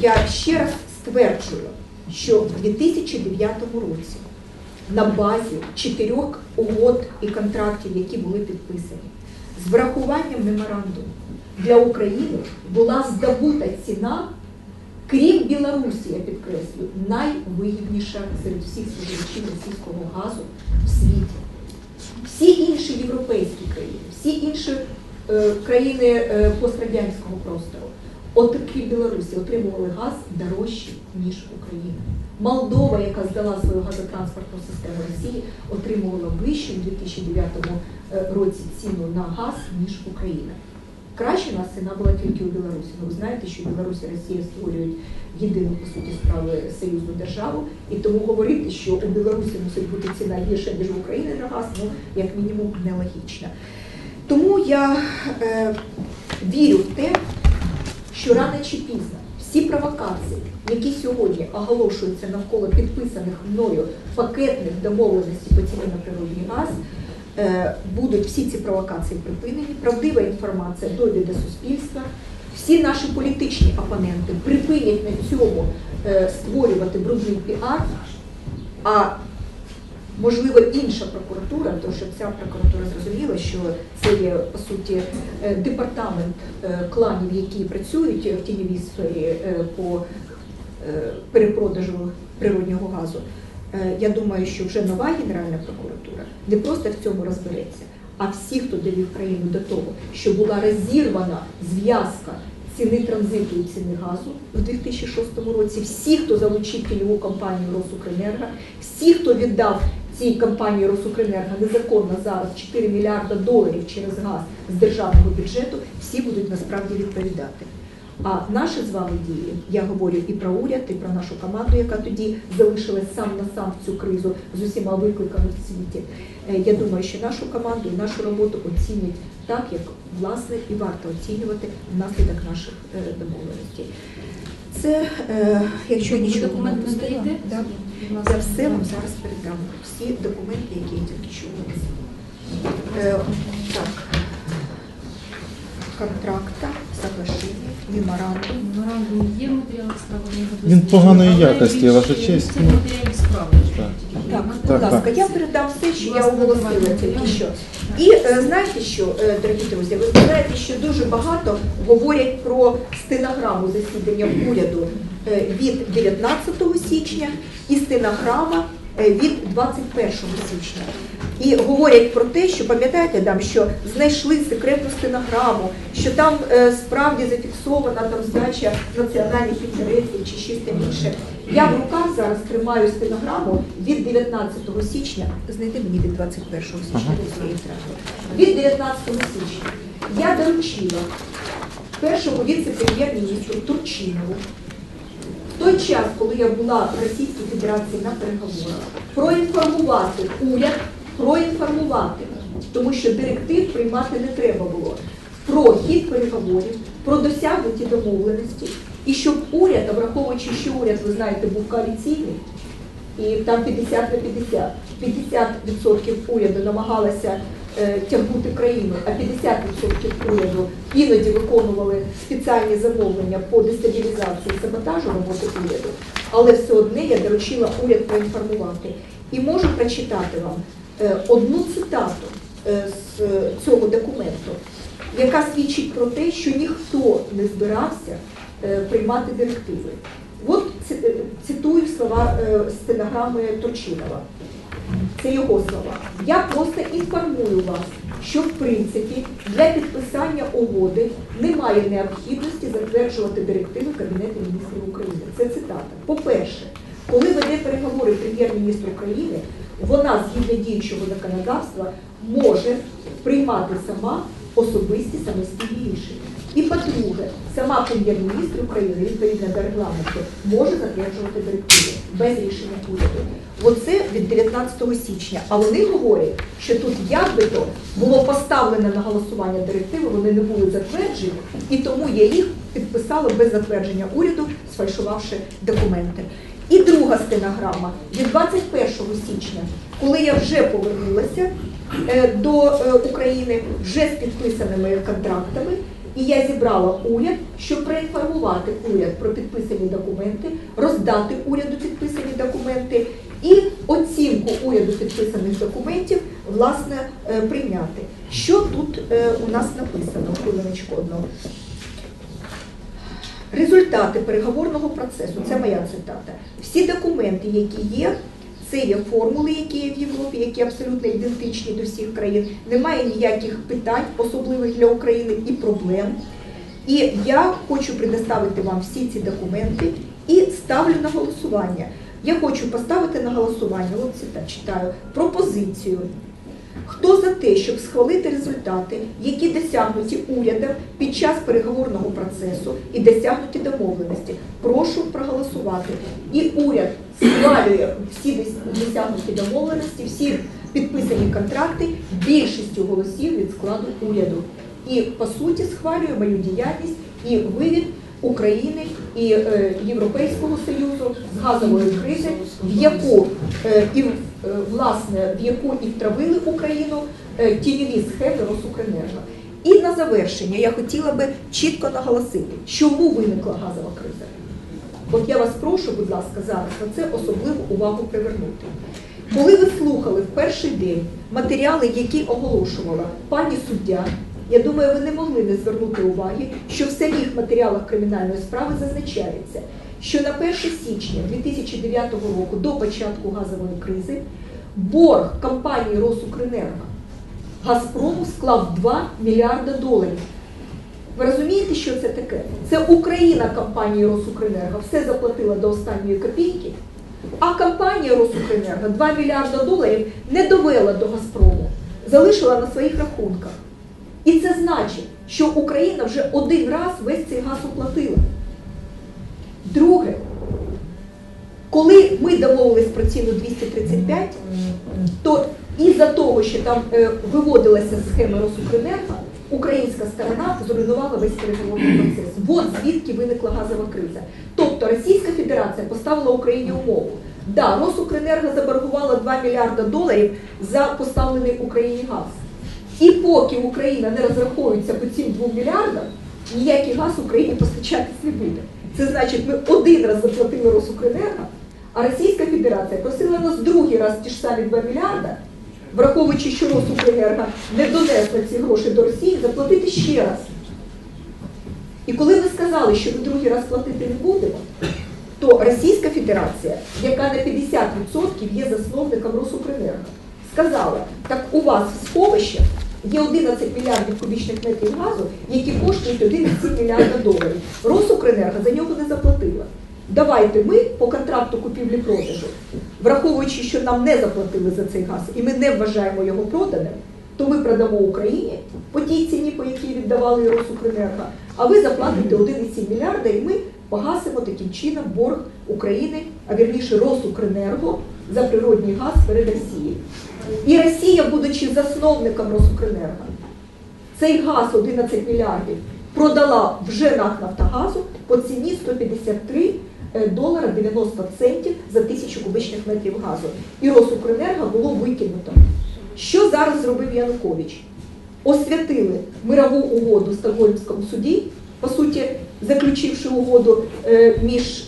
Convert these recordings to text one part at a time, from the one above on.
Я ще раз стверджую, що в 2009 році на базі чотирьох угод і контрактів, які були підписані, з врахуванням меморандуму для України була здобута ціна, крім Білорусі, я підкреслюю, найвигідніша серед всіх споживачів російського газу в світі. Всі інші європейські країни, всі інші е, країни е, пострадянського простору, отакі Білорусі отримували газ дорожче, ніж Україна. Молдова, яка здала свою газотранспортну систему Росії, отримувала вищу у 2009 е, році ціну на газ, ніж Україна. Краще нас ціна була тільки у Білорусі. Ну, ви знаєте, що Білорусь і Росія створюють єдину по суті справи союзну державу, і тому говорити, що у Білорусі мусить бути ціна гірша, ніж в Україні на газ, ну як мінімум нелогічно. Тому я е, вірю в те, що рано чи пізно всі провокації, які сьогодні оголошуються навколо підписаних мною пакетних домовленостей по ціні на природний газ, е, будуть всі ці провокації припинені, правдива інформація дойде до суспільства. Всі наші політичні опоненти припинять на цьому е, створювати брудний піар, а можливо інша прокуратура, тому що ця прокуратура зрозуміла, що це є по суті е, департамент е, кланів, які працюють в тіньовій сфері е, по перепродажу природнього газу. Я думаю, що вже нова Генеральна прокуратура не просто в цьому розбереться, а всі, хто довів країну до того, що була розірвана зв'язка ціни транзиту і ціни газу в 2006 році, всі, хто залучив тіньову компанію Росукренерго, всі, хто віддав цій компанії Росукренерго незаконно зараз 4 мільярда доларів через газ з державного бюджету, всі будуть насправді відповідати. А наші з вами дії, я говорю і про уряд, і про нашу команду, яка тоді залишилась сам на сам в цю кризу з усіма викликами в світі. Е, Я думаю, що нашу команду і нашу роботу оцінять так, як власне і варто оцінювати внаслідок наших е, домовленостей. Це, е, якщо нічого документ не даєте? да, я все вам зараз передам. Всі документи, які я тільки що. Е, Так. Контракта, соглашення, меморандум. Меморандум є в матеріалах справи. Він поганої якості, ваша честь. Це матеріалі справи. Так. Так, будь Так, ласка, так. я передам все, що я оголосила тільки що. І е, знаєте що, е, дорогі друзі, ви знаєте, що дуже багато говорять про стенограму засідання уряду е, від 19 січня і стенограма від 21 січня. І говорять про те, що пам'ятаєте, дам, що знайшли секретну стенограму, що там справді зафіксована там здача національних інтересів чи щось там інше. Я в руках зараз тримаю стенограму від 19 січня. Знайди мені від 21 січня. Від 19 січня я доручила першому віце-прем'єр-міністру Турчинову в той час, коли я була в Російській Федерації на переговорах, проінформувати уряд, проінформувати, тому що директив приймати не треба було, про хід переговорів, про досягнуті домовленості, і щоб уряд, враховуючи, що уряд, ви знаєте, був коаліційний, і там 50 на 50. 50% уряду намагалася е, тягнути країну, а 50% уряду іноді виконували спеціальні замовлення по дестабілізації саботажу роботи уряду. Але все одне я доручила уряд проінформувати. І можу прочитати вам е, одну цитату е, з е, цього документу, яка свідчить про те, що ніхто не збирався приймати директиви. От е, цитую слова е, стенограми Турчинова. Це його слова. Я просто інформую вас, що в принципі для підписання угоди немає необхідності затверджувати директиви Кабінету міністрів України. Це цитата. По-перше, коли веде переговори прем'єр-міністр України, вона згідно діючого законодавства може приймати сама особисті самостійні рішення. І по-друге, сама прем'єр-міністр України відповідно до регламенту може затверджувати директиви без рішення уряду. Оце від 19 січня. А вони говорять, що тут якби то було поставлено на голосування директиви, вони не були затверджені, і тому я їх підписала без затвердження уряду, сфальшувавши документи. І друга стенограма від 21 січня, коли я вже повернулася до е, України вже з підписаними контрактами, І я зібрала уряд, щоб проінформувати уряд про підписані документи, роздати уряду підписані документи і оцінку уряду підписаних документів власне е, прийняти. Що тут е, у нас написано? Хвилиночку одну. Результати переговорного процесу, це моя цитата. Всі документи, які є, це є формули, які є в Європі, які абсолютно ідентичні до всіх країн. Немає ніяких питань, особливих для України і проблем. І я хочу предоставити вам всі ці документи і ставлю на голосування. Я хочу поставити на голосування, от це так читаю, пропозицію Хто за те, щоб схвалити результати, які досягнуті урядом під час переговорного процесу і досягнуті домовленості? Прошу проголосувати. І уряд схвалює всі досягнуті домовленості, всі підписані контракти більшістю голосів від складу уряду. І по суті схвалює мою діяльність і вивід України і е, Європейського Союзу з газової кризи, в яку е, і власне в яку і втравили Україну е, тіньові схеми Росукренерго. І на завершення я хотіла би чітко наголосити, чому виникла газова криза. От я вас прошу, будь ласка, зараз на це особливу увагу привернути. Коли ви слухали в перший день матеріали, які оголошувала пані суддя, я думаю, ви не могли не звернути уваги, що в самих матеріалах кримінальної справи зазначається, що на 1 січня 2009 року до початку газової кризи борг компанії Росукренерго Газпрому склав 2 мільярда доларів. Ви розумієте, що це таке? Це Україна компанії Росукренерго все заплатила до останньої копійки, а компанія Росукренерго 2 мільярда доларів не довела до Газпрому, залишила на своїх рахунках. І це значить, що Україна вже один раз весь цей газ оплатила. Друге, коли ми домовились про ціну 235, то із-за того, що там е, виводилася схема Росукренерго, українська сторона зруйнувала весь переговорний процес. От звідки виникла газова криза. Тобто Російська Федерація поставила Україні умову. Да, Росукренерго заборгувала 2 мільярда доларів за поставлений Україні газ. І поки Україна не розраховується по цим 2 мільярдам, ніякий газ Україні постачатись не буде. Це значить, ми один раз заплатили Росукренерго, а Російська Федерація просила нас другий раз ті ж самі 2 мільярда, враховуючи, що Росукренерго не донесла ці гроші до Росії, заплатити ще раз. І коли ви сказали, що ми другий раз платити не будемо, то Російська Федерація, яка на 50% є засновником Росукренерго, сказала, так у вас в сховищах є 11 мільярдів кубічних метрів газу, які коштують 11 мільярда доларів. Росукренерго за нього не заплатила. Давайте ми по контракту купівлі-продажу, враховуючи, що нам не заплатили за цей газ, і ми не вважаємо його проданим, то ми продамо Україні по тій ціні, по якій віддавали Росукренерго, а ви заплатите 1,7 мільярда, і ми погасимо таким чином борг України, а вірніше Росукренерго за природний газ перед Росією. І Росія, будучи засновником Росукренерго, цей газ 11 мільярдів продала вже НАК Нафтогазу по ціні 153 е, долара 90 центів за тисячу кубичних метрів газу. І Росукренерго було викинуто. Що зараз зробив Янукович? Освятили мирову угоду в Стокгольмському суді, по суті, заключивши угоду е, між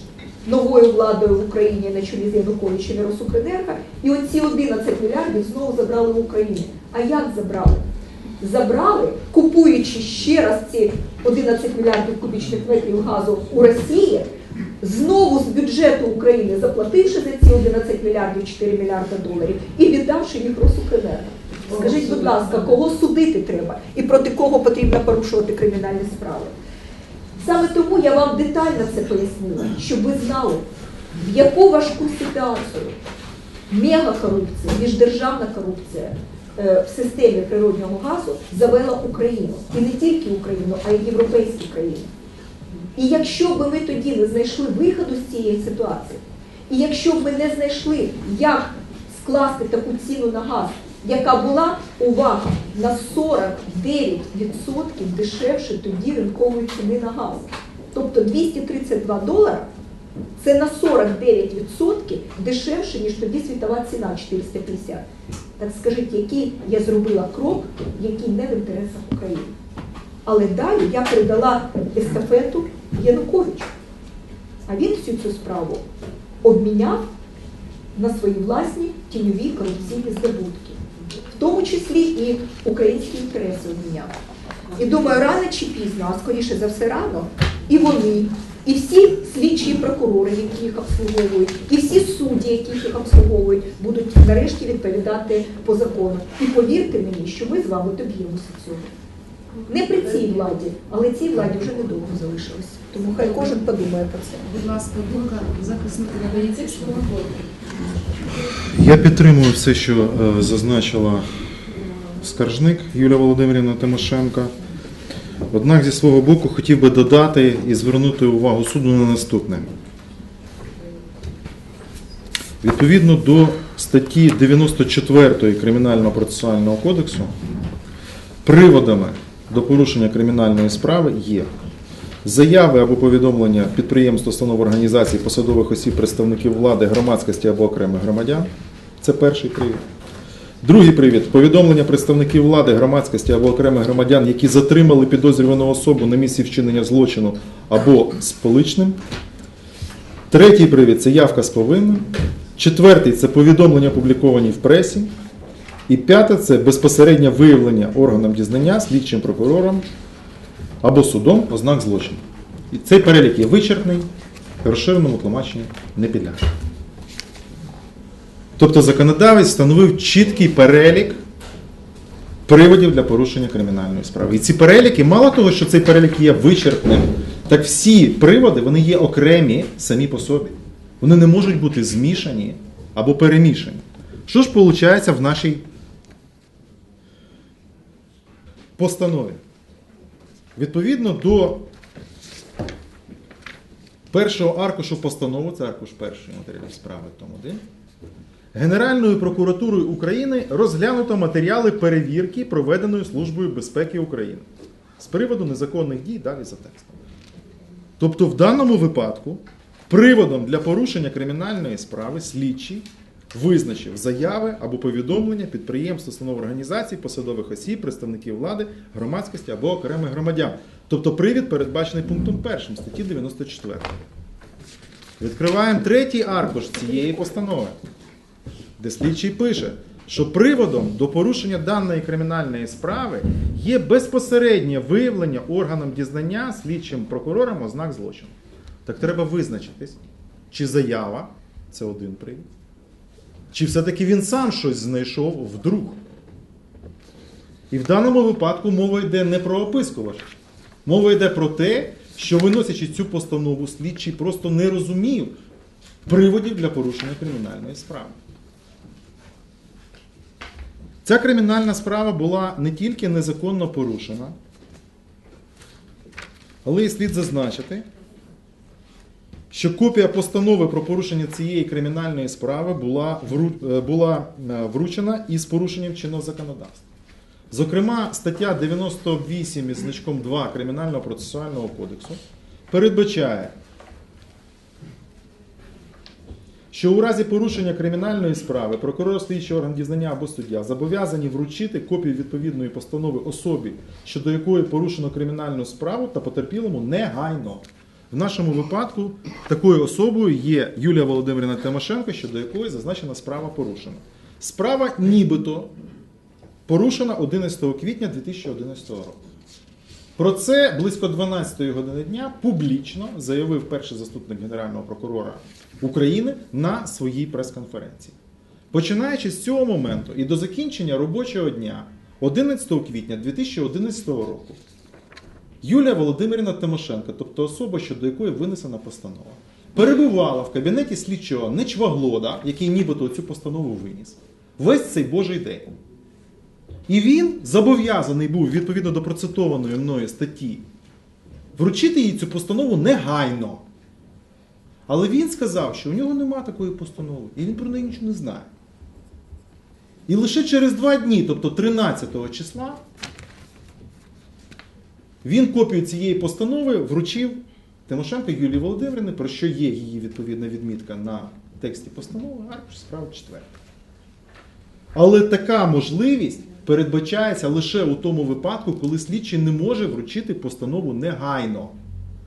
новою владою в Україні на чолі з Януковичем і Росукренерго, і оці 11 мільярдів знову забрали в Україні. А як забрали? Забрали, купуючи ще раз ці 11 мільярдів кубічних метрів газу у Росії, знову з бюджету України заплативши за ці 11 мільярдів 4 мільярда доларів і віддавши їх Росукренерго. Скажіть, будь ласка, кого судити треба і проти кого потрібно порушувати кримінальні справи? Саме тому я вам детально це пояснила, щоб ви знали, в яку важку ситуацію мегакорупція, міждержавна корупція е, в системі природнього газу завела Україну. І не тільки Україну, а й європейські країни. І якщо б ми тоді не знайшли виходу з цієї ситуації, і якщо б ми не знайшли, як скласти таку ціну на газ, яка була, увага, на 49% дешевше тоді ринкової ціни на газ. Тобто 232 долара це на 49% дешевше, ніж тоді світова ціна 450. Так скажіть, який я зробила крок, який не в інтересах України. Але далі я передала естафету Януковичу. А він всю цю справу обміняв на свої власні тіньові корупційні здобутки, в тому числі і українські інтереси обміняв. І думаю, рано чи пізно, а скоріше за все рано, і вони, і всі слідчі прокурори, які їх обслуговують, і всі судді, які їх обслуговують, будуть нарешті відповідати по закону. І повірте мені, що ми з вами доб'ємося цього. Не при цій владі, але цій владі вже недовго залишилось. Тому хай кожен подумає про це. Будь ласка, думка захисника поліцейського. Я підтримую все, що е, зазначила скаржник Юлія Володимирівна Тимошенко. Однак зі свого боку хотів би додати і звернути увагу суду на наступне. Відповідно до статті 94 Кримінального процесуального кодексу, приводами до порушення кримінальної справи є заяви або повідомлення підприємств, установ організацій, посадових осіб, представників влади, громадськості або окремих громадян. Це перший привід. Другий привід повідомлення представників влади, громадськості або окремих громадян, які затримали підозрювану особу на місці вчинення злочину або з поличним. Третій привід це явка з повинним. Четвертий це повідомлення, опубліковані в пресі. І п'яте це безпосереднє виявлення органам дізнання, слідчим прокурором або судом ознак злочину. І цей перелік є вичерпний, розширеному тлумаченню не підлягає. Тобто законодавець встановив чіткий перелік приводів для порушення кримінальної справи. І ці переліки, мало того, що цей перелік є вичерпним, так всі приводи вони є окремі самі по собі. Вони не можуть бути змішані або перемішані. Що ж виходить в нашій постанові? Відповідно до першого аркушу постанови, це аркуш першої матеріалів справи, том 1, Генеральною прокуратурою України розглянуто матеріали перевірки, проведеної Службою безпеки України з приводу незаконних дій далі за текстом. Тобто, в даному випадку приводом для порушення кримінальної справи слідчий визначив заяви або повідомлення підприємств, установ організацій, посадових осіб, представників влади, громадськості або окремих громадян. Тобто привід передбачений пунктом 1 статті 94. Відкриваємо третій аркуш цієї постанови, де слідчий пише, що приводом до порушення даної кримінальної справи є безпосереднє виявлення органам дізнання слідчим прокурором ознак злочину. Так треба визначитись, чи заява це один привід, чи все-таки він сам щось знайшов вдруг. І в даному випадку мова йде не про опискувач. Мова йде про те, що виносячи цю постанову, слідчий просто не розумів приводів для порушення кримінальної справи. Ця кримінальна справа була не тільки незаконно порушена, але і слід зазначити, що копія постанови про порушення цієї кримінальної справи була, е, була е, вручена із порушенням чинного законодавства. Зокрема, стаття 98 із значком 2 Кримінального процесуального кодексу передбачає, що у разі порушення кримінальної справи прокурор слідчий орган дізнання або суддя зобов'язані вручити копію відповідної постанови особі, щодо якої порушено кримінальну справу та потерпілому негайно. В нашому випадку такою особою є Юлія Володимирівна Тимошенко, щодо якої зазначена справа порушена. Справа нібито порушена 11 квітня 2011 року. Про це близько 12-ї години дня публічно заявив перший заступник Генерального прокурора України на своїй прес-конференції. Починаючи з цього моменту і до закінчення робочого дня 11 квітня 2011 року, Юлія Володимирівна Тимошенко, тобто особа, щодо якої винесена постанова, перебувала в кабінеті слідчого Нечваглода, який нібито цю постанову виніс, весь цей божий день. І він зобов'язаний був відповідно до процитованої мною статті вручити їй цю постанову негайно. Але він сказав, що у нього нема такої постанови, і він про неї нічого не знає. І лише через два дні, тобто 13 числа, він копію цієї постанови вручив Тимошенко Юлії Володимирівні, про що є її відповідна відмітка на тексті постанови, аркуш справа 4. Але така можливість передбачається лише у тому випадку, коли слідчий не може вручити постанову негайно.